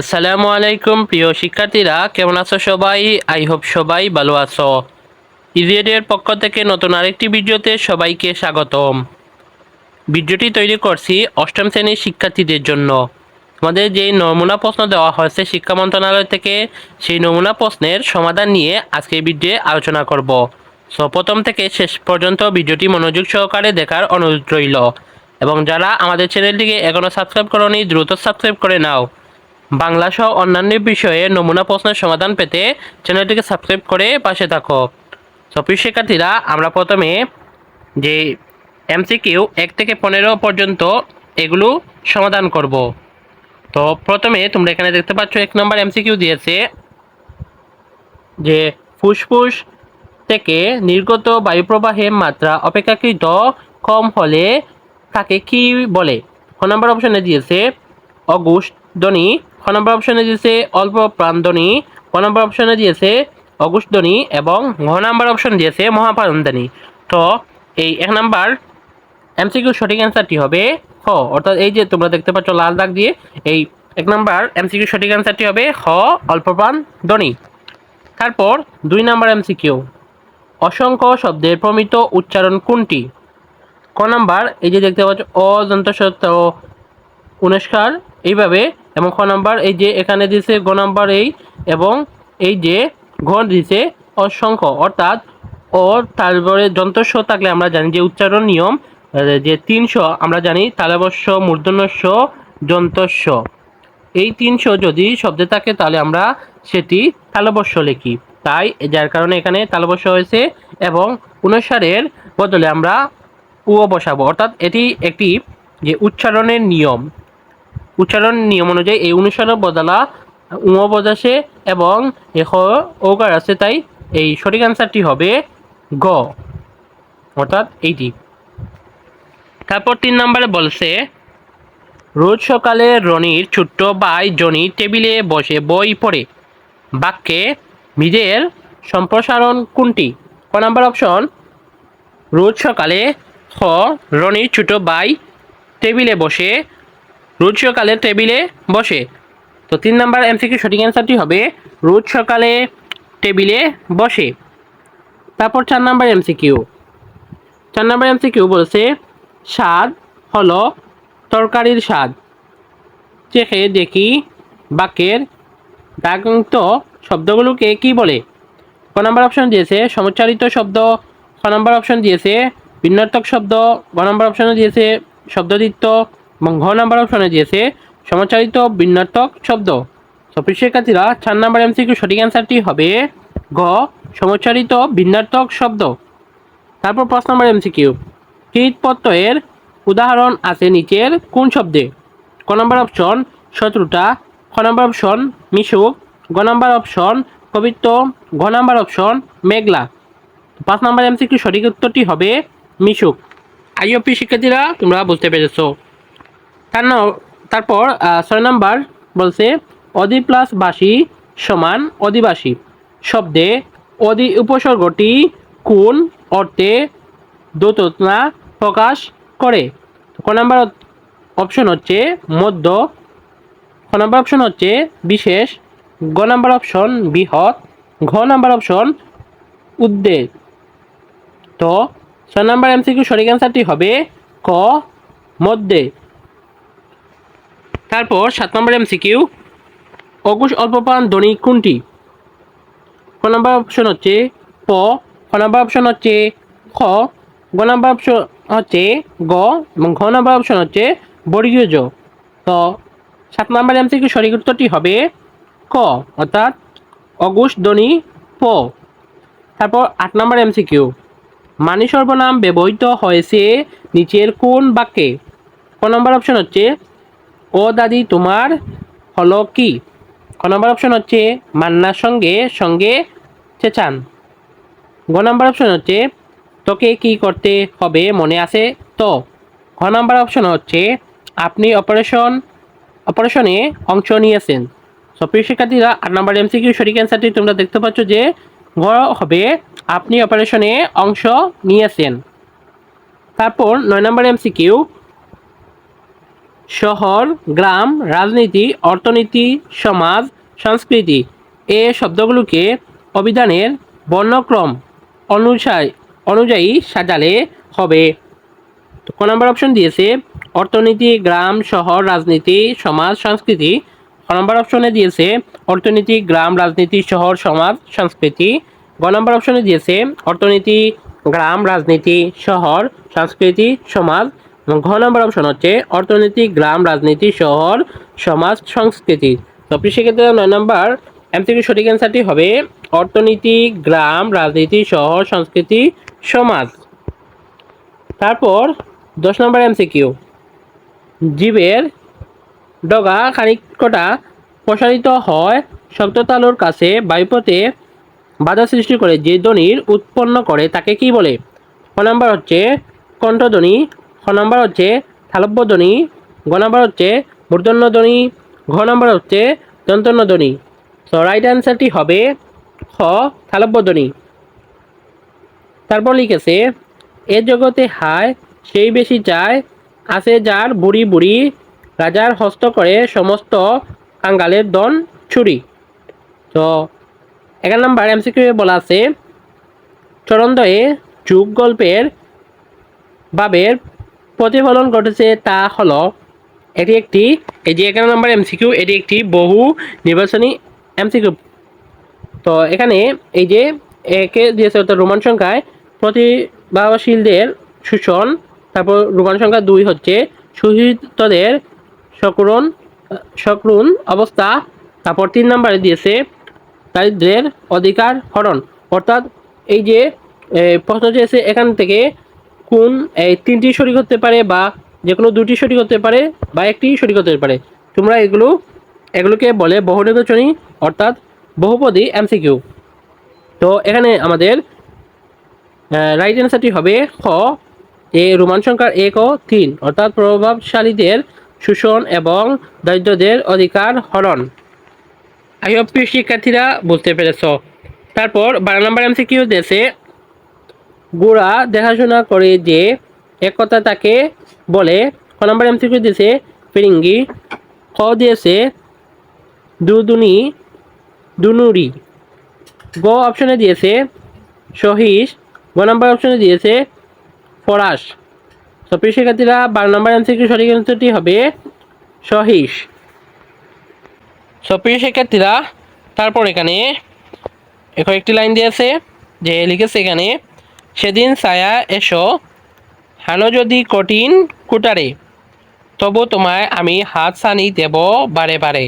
আসসালামু আলাইকুম, প্রিয় শিক্ষার্থীরা। কেমন আছো সবাই? আই হোপ সবাই ভালো আছো। ইজিএডের পক্ষ থেকে নতুন আরেকটি ভিডিওতে সবাইকে স্বাগতম। ভিডিওটি তৈরি করছি অষ্টম শ্রেণির শিক্ষার্থীদের জন্য। আমাদের যে নমুনা প্রশ্ন দেওয়া হয়েছে শিক্ষা মন্ত্রণালয় থেকে, সেই নমুনা প্রশ্নের সমাধান নিয়ে আজকে এই ভিডিওয়ে আলোচনা করব। সো, প্রথম থেকে শেষ পর্যন্ত ভিডিওটি মনোযোগ সহকারে দেখার অনুরোধ রইল। এবং যারা আমাদের চ্যানেলটিকে এখনও সাবস্ক্রাইব করনি, দ্রুত সাবস্ক্রাইব করে নাও। বাংলা সহ অন্যান্য বিষয়ে নমুনা প্রশ্নের সমাধান পেতে চ্যানেলটিকে সাবস্ক্রাইব করে পাশে থাকো। সফিস শিক্ষার্থীরা, আমরা প্রথমে যে এমসিকিউ এক থেকে পনেরো পর্যন্ত এগুলো সমাধান করব। তো, প্রথমে তোমরা এখানে দেখতে পাচ্ছ এক নম্বর এমসিকিউ দিয়েছে যে ফুসফুস থেকে নির্গত বায়ুপ্রবাহের মাত্রা অপেক্ষাকৃত কম হলে তাকে কি বলে? ক নম্বর অপশনে দিয়েছে অগুষ্টধ্বনি নম্বর অপশনে দিয়েছে অল্প প্রাণধ্বনি, ক নম্বর অপশনে দিয়েছে অগুষ্টধ্বনি এবং ঘ নম্বর অপশন দিয়েছে মহাপ্রাণধ্বনি। তো এই এক নাম্বার এমসিকিউ সঠিক অ্যান্সারটি হবে খ। অর্থাৎ এই যে তোমরা দেখতে পাচ্ছ লাল দাগ দিয়ে, এই এক নাম্বার এমসিকিউ সঠিক অ্যান্সারটি হবে খ অল্পপ্রাণ ধ্বনি তারপর দুই নাম্বার এমসিকিউ অসংখ্য শব্দের প্রমিত উচ্চারণ কোনটি? ক নাম্বার, এই যে দেখতে পাচ্ছ অযন্ত্রসত্ব উনস্কার এইভাবে এবং খ নাম্বার, এই যে এখানে দিছে গ নাম্বার এই এবং এই যে ঘ দিছে অসংখ্য, অর্থাৎ ও তারপরে যন্ত্রস্ব থাকলে আমরা জানি যে উচ্চারণ নিয়ম যে তিনশো, আমরা জানি তালবস্য মূর্ধন্যস্য যন্ত্রস্ব। এই তিনশো যদি শব্দে থাকে তাহলে আমরা সেটি তালবস্য লিখি। তাই যার কারণে এখানে তালবস্য হয়েছে এবং অনুসারের বদলে আমরা উও বসাবো। অর্থাৎ এটি একটি যে উচ্চারণের নিয়ম। উচ্চারণ নিয়ম অনুযায়ী এই অনুসারণ বদলা উঁ বজাসে এবং এখ ওকার আছে, তাই এই সঠিক অ্যান্সারটি হবে গ। অর্থাৎ এইটি। তারপর তিন নম্বরে বলছে, রোজ সকালে রনির ছোট্ট ভাই জনি টেবিলে বসে বই পড়ে। বাক্যে নিজের সম্প্রসারণ কোনটি? ক নাম্বার অপশন, রোজ সকালে খ রনির ছোট ভাই টেবিলে বসে রোজ সকালে টেবিলে বসে। তো তিন নাম্বার এমসিকিউ সঠিক অ্যান্সারটি হবে, রোজ সকালে টেবিলে বসে। তারপর চার নাম্বার এমসিকিউ। চার নাম্বার এমসিকিউ বলছে, স্বাদ হলো তরকারির স্বাদ। চেখে দেখি বাক্যের দাগন্ত শব্দগুলোকে কি বলে? ক নম্বর অপশন দিয়েছে, সমুচ্চারিত শব্দ। খ নম্বর অপশন দিয়েছে ভিন্নার্থক শব্দ। গ নম্বর অপশনে দিয়েছে শব্দদিত্য এবং ঘ নম্বর অপশনে দিয়েছে সমচারিত ভিন্নার্থক শব্দ। তো শিক্ষার্থীরা, চার নম্বর এমসিকিউ সঠিক অ্যান্সারটি হবে গ সমচারিত ভিন্নার্থক শব্দ। তারপর পাঁচ নম্বর এমসিকিউ কীটপত্রের উদাহরণ আছে নিচের কোন শব্দে? ক নম্বর অপশন শত্রুতা। খ নম্বর অপশন মিশুক। গ নম্বর অপশন পবিত্র। ঘ নম্বর অপশন মেঘলা। পাঁচ নম্বর এমসিকিউ সঠিক উত্তরটি হবে মিশুক। আইওপি শিক্ষার্থীরা, তোমরা বুঝতে পেরেছ। তার তারপর ছয় নম্বর বলছে অদি প্লাস বাসী সমান অধিবাসী। শব্দে অদি উপসর্গটি কোন অর্থে দ্যোতনা প্রকাশ করে? ক নাম্বার অপশন হচ্ছে মধ্য, খ নাম্বার অপশন হচ্ছে বিশেষ, গ নাম্বার অপশন বৃহৎ, ঘ নাম্বার অপশন উদ্বেগ। তো, ছয় নাম্বার এমসিকিউ সঠিক অ্যান্সারটি হবে ক, মধ্যে। তারপর সাত নম্বর এমসিকিউ অকুশ অল্পপ্রাণ ধ্বনি কোনটি ক নম্বর অপশন হচ্ছে প, খ নম্বর অপশন হচ্ছে খ, গ নম্বর অপশন হচ্ছে গ এবং ঘ নম্বর অপশন হচ্ছে বর্গীয় জ তো সাত নম্বর এমসিকিউ সঠিক উত্তরটি হবে ক, অর্থাৎ অগুশ ধ্বনি প। তারপর আট নম্বর এমসিকিউ মানি সর্বনাম ব্যবহৃত হয়েছে নিচের কোন বাক্যে? ক নম্বর অপশন হচ্ছে ও দাদি, তোমার হলো কি? ক নম্বর অপশন হচ্ছে মান্নার সঙ্গে সঙ্গে চেঁচান। গ নম্বর অপশন হচ্ছে তোকে কি করতে হবে মনে আছে তো? ঘ নম্বর অপশন হচ্ছে আপনি অপারেশন, অপারেশনে অংশ নিয়েছেন। সো প্রিয় শিক্ষার্থীরা, আট নম্বর এমসিকিউ সঠিক অ্যান্সারটি তোমরা দেখতে পাচ্ছ যে ঘ হবে আপনি অপারেশনে অংশ নিয়েছেন। তারপর নয় নম্বর এমসিকিউ শহর, গ্রাম, রাজনীতি, অর্থনীতি, সমাজ, সংস্কৃতি এ শব্দগুলোকে অভিধানের বর্ণক্রম অনুসারে অনুযায়ী সাজালে হবে। ক নম্বর অপশন দিয়েছে, অর্থনীতি, গ্রাম, শহর, রাজনীতি, সমাজ, সংস্কৃতি। ক নম্বর অপশনে দিয়েছে, অর্থনীতি, গ্রাম, রাজনীতি, শহর, সমাজ, সংস্কৃতি। গ নম্বর অপশনে দিয়েছে, অর্থনীতি, গ্রাম, রাজনীতি, শহর, সংস্কৃতি, সমাজ এবং ঘ নম্বর অপশন হচ্ছে অর্থনীতি গ্রাম, রাজনীতি, শহর, সমাজ, সংস্কৃতি। তো সেক্ষেত্রে নয় নম্বর এমসিকিউ সঠিক অ্যান্সারটি হবে অর্থনীতি, গ্রাম, রাজনীতি, শহর, সংস্কৃতি, সমাজ। তারপর দশ নম্বর এমসিকিউ। জীবের ডগা খানিকটা প্রসারিত হয় শব্দতালুর কাছে বায়ুপথে বাধা সৃষ্টি করে যে ধ্বনির উৎপন্ন করে তাকে কি বলে? ক নম্বর হচ্ছে কণ্ঠধ্বনি নাম্বার হচ্ছে থালব্য ধ্বনি গ নাম্বার হচ্ছে মূর্ধন্য ধ্বনি ঘ নাম্বার হচ্ছে দন্তন্য ধ্বনি তো রাইট অ্যান্সারটি হবে খ থালব্য ধ্বনি তারপর লিখেছে, এ জগতে হায়, সেই বেশি চায় আছে যার বুড়ি বুড়ি, রাজার হস্ত করে সমস্ত কাঙ্গালের দন ছুরি। তো এগারো নম্বর এমসিকিউ বলা আছে চরণদয়ে যুগ গল্পের ভাবের প্রতিফলন ঘটেছে তা হলো, এটি একটি এই যে এগারো নম্বর এমসিকিউ এটি একটি বহু নির্বাচনী এমসিকিউ তো এখানে এই যে একে দিয়েছে অর্থাৎ রোমান সংখ্যায় প্রতিভাশীলদের শোষণ, তারপর রোমান সংখ্যা দুই হচ্ছে শহীদদের সকরুণ সকরুণ অবস্থা, তারপর তিন নম্বরে দিয়েছে দারিদ্রের অধিকার হরণ। অর্থাৎ এই যে প্রশ্ন চেয়েছে এখান থেকে কোন, এই তিনটি সঠিক হতে পারে বা যে কোনো দুটি সঠিক হতে পারে বা একটি সঠিক হতে পারে। তোমরা এগুলো, এগুলোকে বলে বহুনির্বাচনী অর্থাৎ বহুপদী এমসিকিউ তো এখানে আমাদের রাইট অ্যান্সারটি হবে খ। এ রোমান সংখ্যার এক ও তিন, অর্থাৎ প্রভাবশালীদের শোষণ এবং দরিদ্রদের অধিকার হরণ। আই হোপ শিক্ষার্থীরা বুঝতে পেরেছ। তারপর বারো নম্বর এমসিকিউ দেশে গোড়া দেখাশোনা করে যে একতা তাকে বলে, ক নম্বর এমসিকিউ দিয়েছে, ফিরিঙ্গি ক দিয়েছে, দুদুনি, দুনুরি। গ অপশনে দিয়েছে সহিস গ নম্বর অপশনে দিয়েছে, ফরাস। তো শিক্ষার্থীরা, বারো নম্বর এমসিকিউ সঠিক অ্যান্সারটি হবে সহিস সো শিক্ষার্থীরা, তারপর এখানে একটি লাইন দিয়েছে, যে লিখেছে এখানে সেদিন ছায়া এসো, হানো যদি কঠিন কুটারে, তবু তোমায় আমি হাত সানি দেব বারে বারে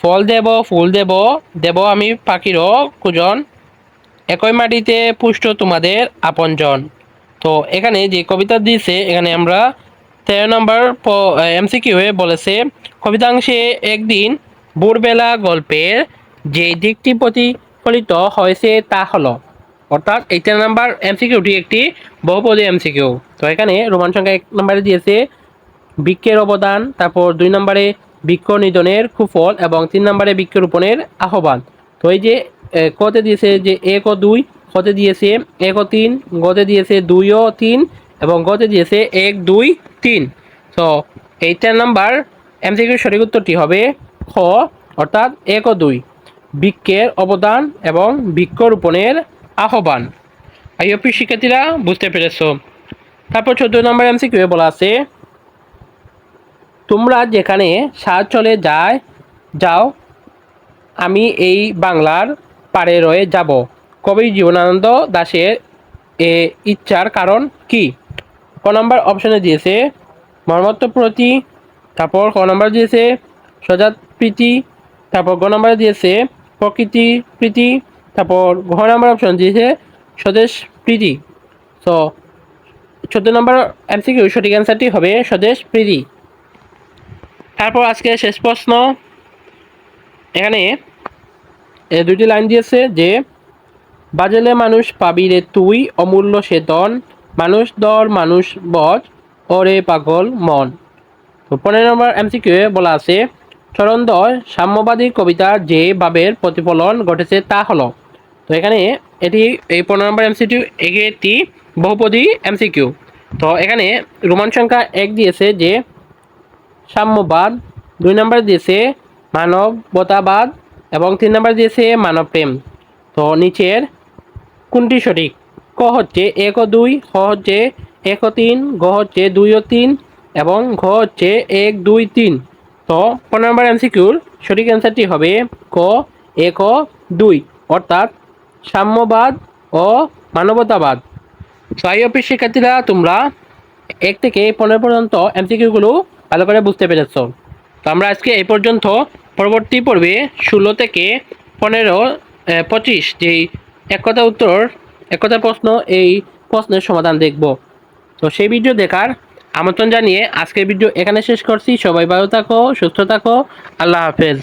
ফল দেব, ফুল দেব দেব আমি পাখিরও কুজন। একই মাটিতে পুষ্ট তোমাদের আপনজন। তো এখানে যে কবিতা দিয়েছে এখানে আমরা তেরো নম্বর এমসিকিউ এ বলেছে, কবিতাংশে একদিন ভোরবেলা গল্পের যে দিকটি প্রতিফলিত হয়েছে তা হলো অর্থাৎ এই তেরো নাম্বার এমসিকিউটি একটি বহুপদী এমসিকিউ তো এখানে রোমান সংখ্যা এক নম্বরে দিয়েছে বৃক্ষের অবদান, তারপর দুই নম্বরে বৃক্ষ নিধনের কুফল এবং তিন নম্বরে বৃক্ষরোপণের আহ্বান। তো এই যে কতে দিয়েছে যে এক ও দুই, কতে দিয়েছে এক ও তিন, গতে দিয়েছে দুই ও তিন এবং গতে দিয়েছে এক, দুই, তিন। তো এই চার নাম্বার এমসিকিউর সঠিক উত্তরটি হবে খ, অর্থাৎ এক ও দুই। বৃক্ষের অবদান এবং বৃক্ষরোপণের আহ্বান। আইওপি শিক্ষার্থীরা, বুঝতে পেরেছ? তারপর চোদ্দ নম্বর এমসিকিউ এ বলা আছে, তোমরা যেখানে সাজ চলে যায়, যাও, আমি এই বাংলার পারে রয়ে যাব। কবি জীবনানন্দ দাশের এ ইচ্ছার কারণ কি? ক নম্বর অপশনে দিয়েছে, মর্মত্ব প্রতি তারপর ক নম্বর দিয়েছে, সজাত প্রীতি তারপর গ নম্বরে দিয়েছে, প্রকৃতি প্রীতি তারপর ঘ নম্বর অপশন দিয়েছে স্বদেশ প্রীতি। তো চোদ্দ নম্বর এমসিকিউ সঠিক অ্যান্সারটি হবে স্বদেশ প্রীতি। তারপর আজকে শেষ প্রশ্ন। এখানে দুটি লাইন দিয়েছে যে, বাজেলে মানুষ পাবি রে তুই, অমূল্য সে দন মানুষ দর, মানুষ বজ ওরে পাগল মন। তো পনেরো নম্বর এমসিকিউ বলা আছে চরণদয় সাম্যবাদী কবিতার যে ভাবের প্রতিফলন ঘটেছে তা হলো তো এখানে এটি এই পনেরো নম্বর এমসিকিউ একটি বহুপদী এমসিকিউ তো এখানে রোমান সংখ্যা এক দিয়েছে যে সাম্যবাদ, দুই নম্বরে দিয়েছে মানবতাবাদ, এবং তিন নম্বরে দিয়েছে মানবপ্রেম। তো নিচের কোনটি সঠিক? ক হচ্ছে এক ও দুই খ হচ্ছে এক ও তিন, গ হচ্ছে দুই ও তিন, এবং ঘ হচ্ছে এক, দুই, তিন। তো পনেরো নম্বর এমসিকিউর সঠিক অ্যান্সারটি হবে ক, এক ও দুই, অর্থাৎ সাম্যবাদ ও মানবতাবাদ। প্রিয় শিক্ষার্থীরা তোমরা এক থেকে পনেরো পর্যন্ত এমসিকিউগুলো ভালো করে বুঝতে পেরেছ। তো আমরা আজকে এই পর্যন্ত পরবর্তী পর্বে ষোলো থেকে পনেরো পঁচিশ যেই এক উত্তর এক প্রশ্ন এই প্রশ্নের সমাধান দেখব। তো সেই ভিডিও দেখার আমন্ত্রণ জানিয়ে আজকের ভিডিও এখানে শেষ করছি। সবাই ভালো থাকো, সুস্থ থাকো। আল্লাহ হাফেজ।